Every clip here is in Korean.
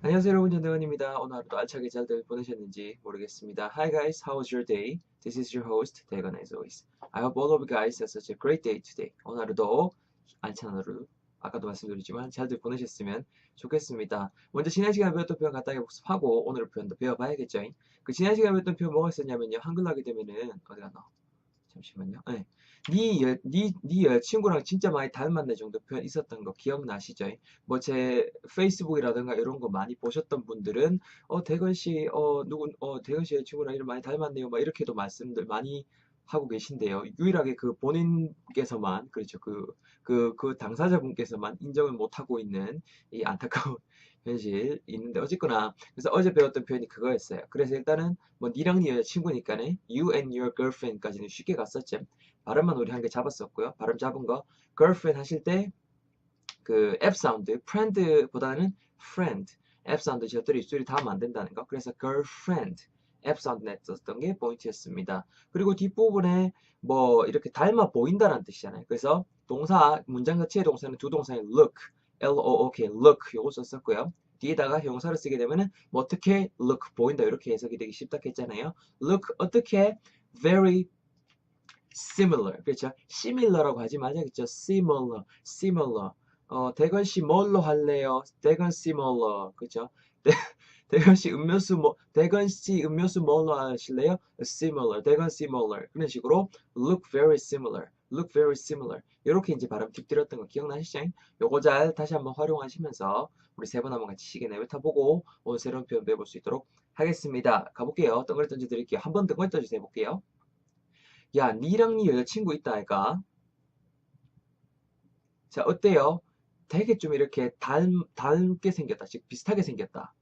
안녕하세요 여러분 전대건입니다. 오늘 하루도 알차게 잘들 보내셨는지 모르겠습니다. Hi guys, how was your day? This is your host 대건 as always. I hope all of you guys had such a great day today. 오늘 하루도 알찬 하루 아까도 말씀드렸지만 잘들 보내셨으면 좋겠습니다. 먼저 지난 시간에 배웠던 표현 간단하게 복습하고 오늘 표현도 배워봐야겠죠. 그 지난 시간에 배웠던 표현 뭐가 있었냐면요. 한글로 하게 되면은 어디 갔나? 잠시만요. 네. 네, 여, 네, 네 여자친구랑 진짜 많이 닮았네 정도 표현 있었던 거 기억나시죠? 뭐 제 페이스북이라든가 이런 거 많이 보셨던 분들은 어 대건 씨, 어 누군, 어 대건 씨 여자친구랑 이런 많이 닮았네요. 막 이렇게도 말씀들 많이 하고 계신데요. 유일하게 그 본인께서만 그렇죠. 그그그 당사자분께서만 인정을 못 하고 있는 이 안타까운 현실 있는데 어쨌거나 그래서 어제 배웠던 표현이 그거였어요. 그래서 일단은 뭐 니랑 니 여자친구니까는 you and your girlfriend까지는 쉽게 갔었죠. 발음만 우리 한 개 잡았었고요. 발음 잡은 거 girlfriend 하실 때 그 F 사운드 friend보다는 friend F 사운드 저들이 입술이 닿으면 안 된다는 거. 그래서 girlfriend F 사운드 냈었던 게 포인트였습니다. 그리고 뒷부분에 뭐 이렇게 닮아 보인다는 뜻이잖아요. 그래서 동사 문장 자체의 동사는 두 동사의 look L-O-O-K, look 요거 썼었고요. 뒤에다가 형사를 쓰게 되면은 뭐 어떻게 look 보인다 이렇게 해석이 되기 쉽다 했잖아요. look 어떻게 very similar 그렇죠? similar라고 하지 말자겠죠. similar, similar. 어 대건 씨 뭘로 할래요? 대건 similar 그렇죠? 대건 씨 음료수 뭐 대건 씨 음료수 뭘로 하실래요? similar, 대건 similar 그런 식으로 look very similar. Look very similar. 이렇게 이제 발음 뒷드렸던 거 기억나시죠? 요거 잘 다시 한번 활용하시면서 우리 세 번 한번 같이 시계 내뱉어보고 오늘 새로운 표현 배워볼 수 있도록 하겠습니다. 가볼게요. 덩어리 던져드릴게요. 한번 덩어리 던져서 해볼게요. 야, 니랑 니 여자친구 있다 아이가? 자, 어때요? 되게 좀 이렇게 닮, 닮게 생겼다. 즉, 비슷하게 생겼다.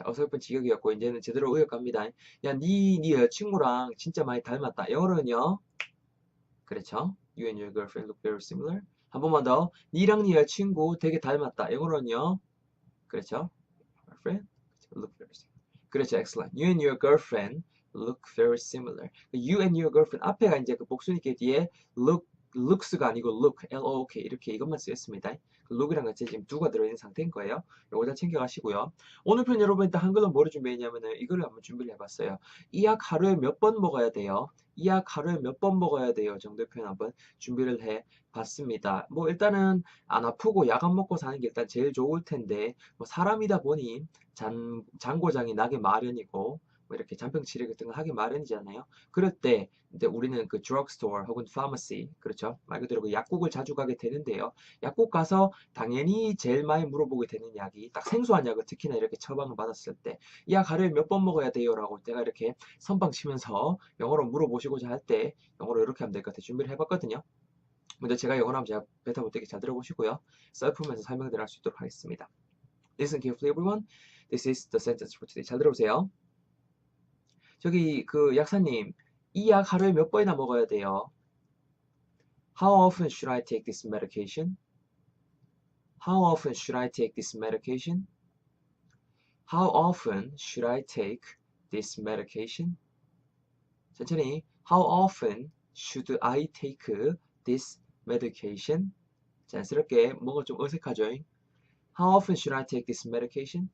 자, 어설픈 직역이었고, 이제는 제대로 의역 갑니다. 야, 니, 니 여자친구랑 진짜 많이 닮았다. 영어로는요. 그렇죠? You and your girlfriend look very similar. 한 번만 더. 니랑 니 여자친구 되게 닮았다. 영어로는요. 그렇죠? Girlfriend look very similar. 그렇죠. Excellent. You and your girlfriend look very similar. You and your girlfriend 앞에가 이제 그 복수니까 뒤에 look looks가 아니고 look, L-O-O-K 이렇게 이것만 쓰였습니다. 그 look이랑 같이 지금 두가 들어있는 상태인 거예요. 요거 다 챙겨가시고요. 오늘 편 여러분 일단 한글로 뭐를 준비했냐면은 이거를 한번 준비를 해봤어요. 이 약 하루에 몇 번 먹어야 돼요? 이 약 하루에 몇 번 먹어야 돼요? 정도의 표현 한번 준비를 해봤습니다. 뭐 일단은 안 아프고 약 안 먹고 사는 게 일단 제일 좋을 텐데 뭐 사람이다 보니 잔, 잔고장이 나게 마련이고 뭐 이렇게 잔병 치료 같은 거 하기 마련이잖아요. 그럴 때 이제 우리는 그 drugstore 혹은 pharmacy 그렇죠. 말 그대로 그 약국을 자주 가게 되는데요. 약국 가서 당연히 제일 많이 물어보게 되는 약이 딱 생소한 약을 특히나 이렇게 처방을 받았을 때 이 약 하루에 몇 번 먹어야 돼요라고 제가 이렇게 선방 치면서 영어로 물어보시고자 할 때 영어로 이렇게 하면 될 것 같아 준비를 해봤거든요. 먼저 제가 영어로 하면 제가 뱉어볼 때잘 들어보시고요. 썰프면서 설명을 드릴 수 있도록 하겠습니다. Listen carefully everyone. This is the sentence for today. 잘 들어보세요. 저기 그 약사님 이 약 하루에 몇 번이나 먹어야 돼요? How often should I take this medication? How often should I take this medication? How often should I take this medication? 천천히 How often should I take this medication? 자연스럽게 뭔가 좀 어색하죠? How often should I take this medication?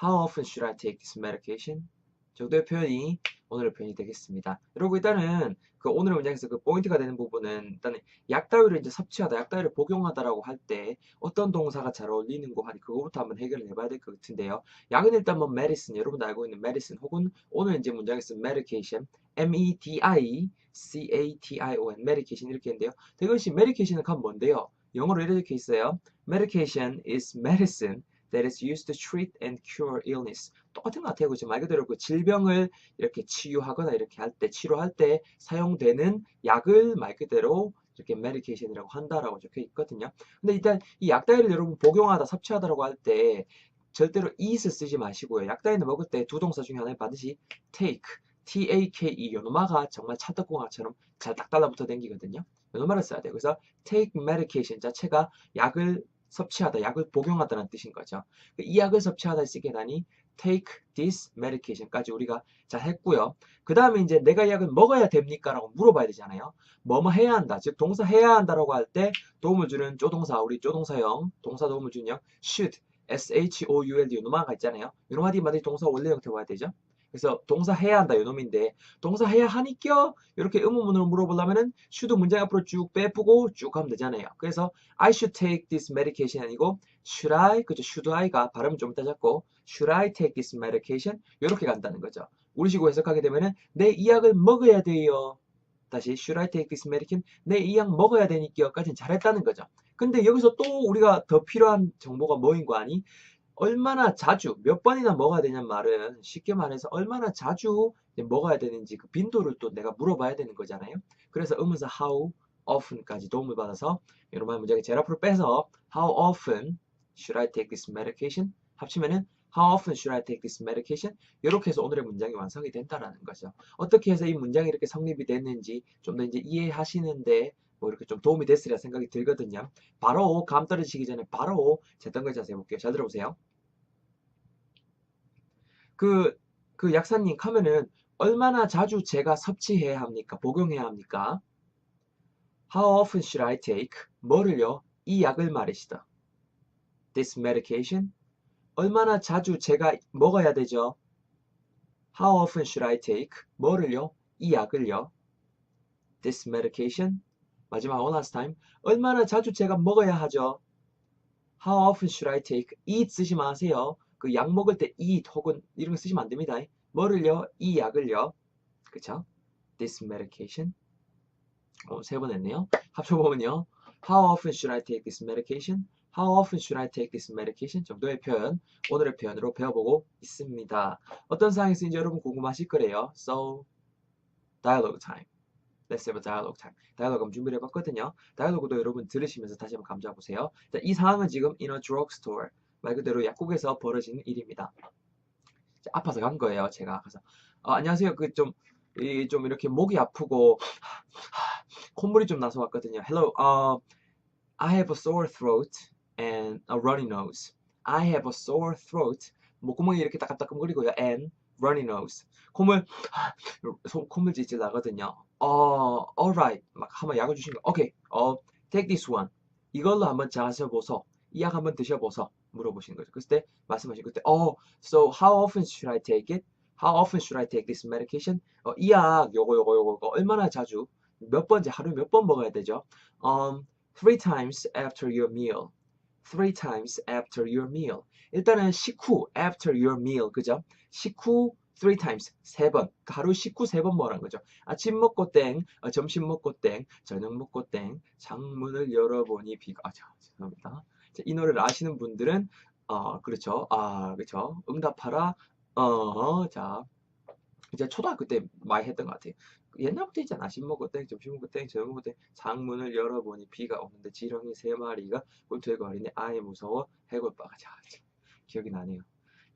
How often should I take this medication? 정도의 표현이 오늘의 표현이 되겠습니다. 여러분 일단은 그 오늘의 문장에서 그 포인트가 되는 부분은 일단은 약 따위를 이제 섭취하다, 약 따위를 복용하다라고 할 때 어떤 동사가 잘 어울리는 거 하니 그거부터 한번 해결을 해봐야 될 것 같은데요. 약은 일단 뭐 medicine, 여러분도 알고 있는 medicine 혹은 오늘 이제 문장에서 medication, M-E-D-I-C-A-T-I-O-N, medication 이렇게 했는데요. 대건씨 medication은 간 뭔데요? 영어로 이렇게 있어요. Medication is medicine that is used to treat and cure illness. 똑같은 것 같아요. 그죠? 말 그대로 그 질병을 이렇게 치유하거나 이렇게 할 때, 치료할 때 사용되는 약을 말 그대로 이렇게 medication이라고 한다라고 적혀 있거든요. 근데 일단 이 약다이를 여러분 복용하다, 섭취하다라고 할 때 절대로 is 쓰지 마시고요. 약다이는 먹을 때 두 동사 중에 하나는 반드시 take, T-A-K-E 요노마가 정말 찰떡궁합처럼 잘 딱 달라붙어 댕기거든요. 요노마를 써야 돼요. 그래서 take medication 자체가 약을 섭취하다, 약을 복용하다는 뜻인 거죠. 이 약을 섭취하다 쓰게 되니 take this medication까지 우리가 잘 했고요. 그 다음에 이제 내가 약을 먹어야 됩니까? 라고 물어봐야 되잖아요. 뭐뭐 해야 한다. 즉 동사 해야 한다라고 할 때 도움을 주는 조동사, 우리 조동사형, 동사 도움을 주는 형 should, S-H-O-U-L-D 요놈아가 있잖아요. 요놈아 뒤에 만약에 동사 원래 형태 와야 되죠. 그래서 동사 해야 한다 요놈인데 동사 해야 하니껴 이렇게 의문문으로 물어보려면은 should 문장 앞으로 쭉 빼쁘고 쭉 하면 되잖아요. 그래서 I should take this medication 아니고 should I 그죠 should I가 발음 좀 이따 잡고 should I take this medication 이렇게 간다는 거죠. 우리 식으로 해석하게 되면은 내 이 약을 먹어야 돼요. 다시 should I take this medication 내 이 약 먹어야 되니까까지는 잘했다는 거죠. 근데 여기서 또 우리가 더 필요한 정보가 뭐인 거 아니? 얼마나 자주 몇 번이나 먹어야 되냐는 말은 쉽게 말해서 얼마나 자주 먹어야 되는지 그 빈도를 또 내가 물어봐야 되는 거잖아요. 그래서 의문사 how often까지 도움을 받아서 여러분 문장의 제일 앞으로 빼서 how often should I take this medication 합치면은 how often should I take this medication 이렇게 해서 오늘의 문장이 완성이 된다라는 거죠. 어떻게 해서 이 문장이 이렇게 성립이 됐는지 좀 더 이제 이해하시는데 뭐 이렇게 좀 도움이 됐으리라 생각이 들거든요. 바로 감 떨어지기 전에 바로 제 던 걸 자세히 볼게요. 잘 들어보세요. 그, 그 약사님 하면은 얼마나 자주 제가 섭취해야 합니까? 복용해야 합니까? How often should I take? 뭐를요? 이 약을 말이시다. This medication? 얼마나 자주 제가 먹어야 되죠? How often should I take? 뭐를요? 이 약을요? This medication? 마지막 one last time. 얼마나 자주 제가 먹어야 하죠? How often should I take? eat 쓰지 마세요. 그 약 먹을 때 eat 혹은 이런 거 쓰시면 안 됩니다. 뭐를요? 이 약을요. 그쵸? This medication. 어, 세번 했네요. 합쳐보면요. How often should I take this medication? How often should I take this medication? 정도의 표현, 오늘의 표현으로 배워보고 있습니다. 어떤 상황이 쓰인지 여러분 궁금하실 거래요. So, dialogue time. Let's have a dialogue time. 다이얼로그 한번 준비를 해봤거든요. 다이얼로그도 여러분 들으시면서 다시 한번 감자보세요. 자, 이 상황은 지금 in a drugstore. 말 그대로 약국에서 벌어지는 일입니다. 자, 아파서 간 거예요. 제가 가서 어, 안녕하세요. 그 좀 이 좀 이렇게 목이 아프고 콧물이 좀 나서 왔거든요. Hello. Uh, I have a sore throat and a runny nose. I have a sore throat. 목구멍이 이렇게 따끔따끔거리고요. And runny nose. 콧물 손 콧물 질질 나거든요. 어, alright. 막 한번 약을 주신 거. 오케이. 어, take this one. 이걸로 한번 자셔 보소. 이 약 한번 드셔 보소. 물어보신 거죠. 그때 때 말씀하신 그때 어, so how often should I take it? How often should I take this medication? 어, 이 약 요거 요거 요거 얼마나 자주 몇 번째 하루에 몇번 먹어야 되죠? Um, three times after your meal. Three times after your meal. 일단은 식후 after your meal 그죠? 식후 three times 세 번. 그러니까 하루 식후 세 번 뭐라는 거죠. 아침 먹고 땡, 어, 점심 먹고 땡, 저녁 먹고 땡. 창문을 열어보니 비가 아, 자, 죄송합니다. 자, 이 노래를 아시는 분들은 어, 그렇죠. 아, 그렇죠. 응답하라. 어, 자. 이제 초등학교 때 많이 했던 것 같아요. 옛날부터 있잖아. 아침 먹고 땡, 점심 먹고 땡, 저녁 먹고 땡. 창문을 열어보니 비가 오는데 지렁이 세 마리가 꿀틀고 어리네. 아이 무서워. 해골바가 자, 자. 기억이 나네요.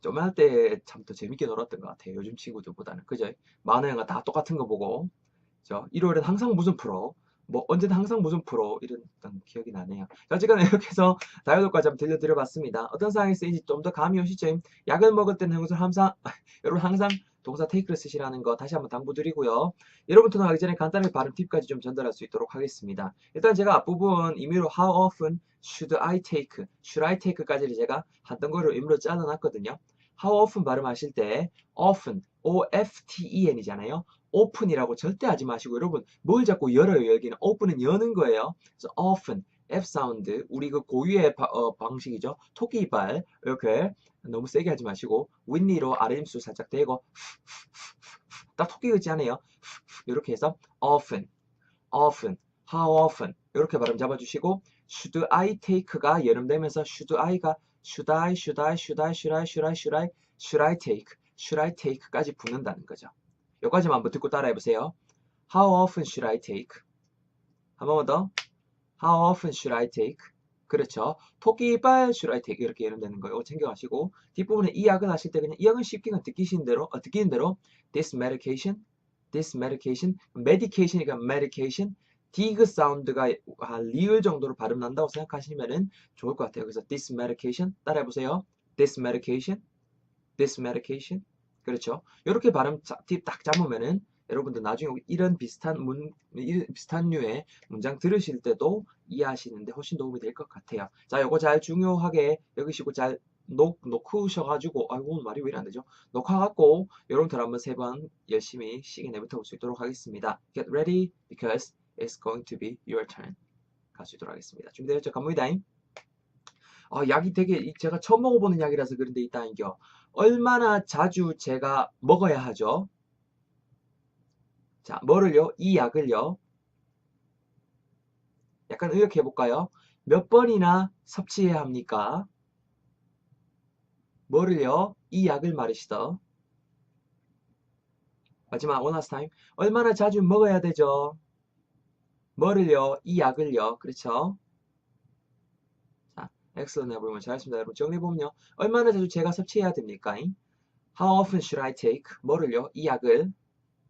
좀할 때 참 더 재밌게 놀았던 것 같아요. 요즘 친구들보다는. 그죠? 만화 영화 다 똑같은 거 보고. 저 일요일엔 항상 무슨 프로. 뭐 언제든 항상 무슨 프로 이랬던 기억이 나네요. 자, 어쨌거나 이렇게 해서 다이얼로까지 한번 들려드려 봤습니다. 어떤 상황에 쓰인지 좀 더 감이 오시죠? 약을 먹을 때는 형술 항상 여러분 항상 동사 테이크를 쓰시라는 거 다시 한번 당부드리고요. 여러분 통화하기 전에 간단하게 발음 팁까지 좀 전달할 수 있도록 하겠습니다. 일단 제가 앞부분 임의로 how often should I take, should I take까지를 제가 한던 거를 임의로 잘라놨거든요. how often 발음하실 때 often, O-F-T-E-N이잖아요. Open이라고 절대 하지 마시고 여러분 뭘 자꾸 열어요 열기는 open은 여는 거예요. 그래서 often F 사운드 우리 그 고유의 바, 어, 방식이죠. 토끼 이빨 이렇게 너무 세게 하지 마시고 윗니로 아랫입술 살짝 대고 딱 토끼 같지 않아요? 이렇게 해서 often, often, how often 이렇게 발음 잡아주시고 should I take가 여름 되면서 should I가 should I, should I, should I, should I, should I, should I, should I take, should I take까지 붙는다는 거죠. 여기까지만 한번 듣고 따라해보세요. How often should I take? 한 번만 더. How often should I take? 그렇죠. 토끼발 should I take 이렇게 예름되는 거예요. 챙겨가시고 뒷부분에 이 약을 하실 때 그냥 이 약은 쉽게 그냥 듣기신 대로 어, 듣기는 대로 this medication, this medication, medication이니까 medication, 디그 사운드가 한 리을 정도로 발음 난다고 생각하시면은 좋을 것 같아요. 그래서 this medication 따라해보세요. this medication, this medication 그렇죠. 이렇게 발음 팁 딱 잡으면은 여러분들 나중에 이런 비슷한 문, 이런 비슷한 류의 문장 들으실 때도 이해하시는데 훨씬 도움이 될 것 같아요. 자, 요거 잘 중요하게 여기시고 잘 놓, 놓으셔가지고 아이고 말이 왜 안 되죠? 녹화갖고 여러분들 한번 세 번 열심히 시계 내부터 볼수 있도록 하겠습니다. Get ready because it's going to be your turn. 갈수 있도록 하겠습니다. 준비되었죠? 갑니다잉. 아, 약이 되게 이- 제가 처음 먹어보는 약이라서 그런데 있다는겨. 얼마나 자주 제가 먹어야 하죠? 자, 뭐를요? 이 약을요. 약간 의역해 볼까요? 몇 번이나 섭취해야 합니까? 뭐를요? 이 약을 말이시더. 마지막 last time. 얼마나 자주 먹어야 되죠? 뭐를요? 이 약을요. 그렇죠? 자, excellent everyone. 잘했습니다. 여러분 정리해보면요. 얼마나 자주 제가 섭취해야 됩니까? How often should I take? 뭐를요? 이 약을.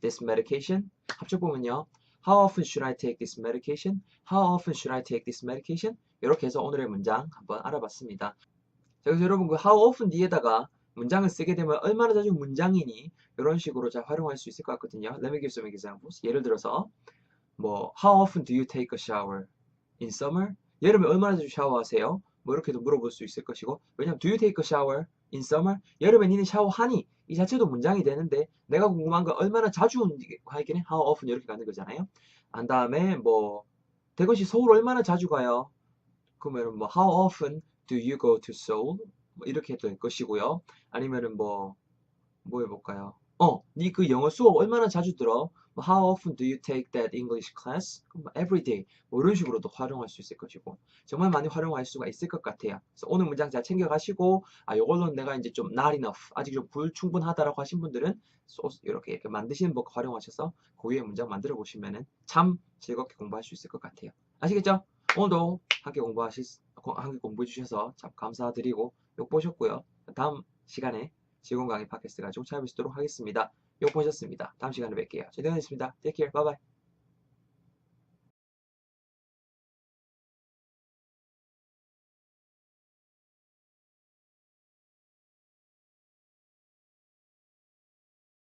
This medication. 합쳐보면요. How often should I take this medication? How often should I take this medication? 이렇게 해서 오늘의 문장 한번 알아봤습니다. 자, 그래서 여러분 그 how often 뒤에다가 문장을 쓰게 되면 얼마나 자주 문장이니 이런 식으로 잘 활용할 수 있을 것 같거든요. Let me give some examples. 예를 들어서 뭐 How often do you take a shower in summer? 여름에 얼마나 자주 샤워하세요? 뭐 이렇게도 물어볼 수 있을 것이고 왜냐면 Do you take a shower in summer? 여름에 니는 샤워하니? 이 자체도 문장이 되는데 내가 궁금한 건 얼마나 자주 하기는 How often 이렇게 가는 거잖아요. 안 다음에 뭐 대건씨 서울 얼마나 자주 가요? 그러면 뭐 How often do you go to Seoul? 뭐 이렇게 될 것이고요. 아니면은 뭐, 뭐 해볼까요? 어, 니그 영어 수업 얼마나 자주 들어? 뭐 How often do you take that English class? 뭐 every day. 뭐 이런 식으로도 활용할 수 있을 것이고. 정말 많이 활용할 수가 있을 것 같아요. 그래서 오늘 문장 잘 챙겨가시고, 아, 요걸로 내가 이제 좀 not enough, 아직 좀 불충분하다라고 하신 분들은 이렇게 이렇게 만드시는 법 활용하셔서 그 위에 문장 만들어 보시면은 참 즐겁게 공부할 수 있을 것 같아요. 아시겠죠? 오늘도 함께 공부하실, 함께 공부해 주셔서 참 감사드리고 욕 보셨고요. 다음 시간에 즐거운 강의 팟캐스트 가지고 찾아뵙도록 하겠습니다. 욕 보셨습니다. 다음 시간에 뵐게요. 저희는 있습니다. Take care. Bye bye.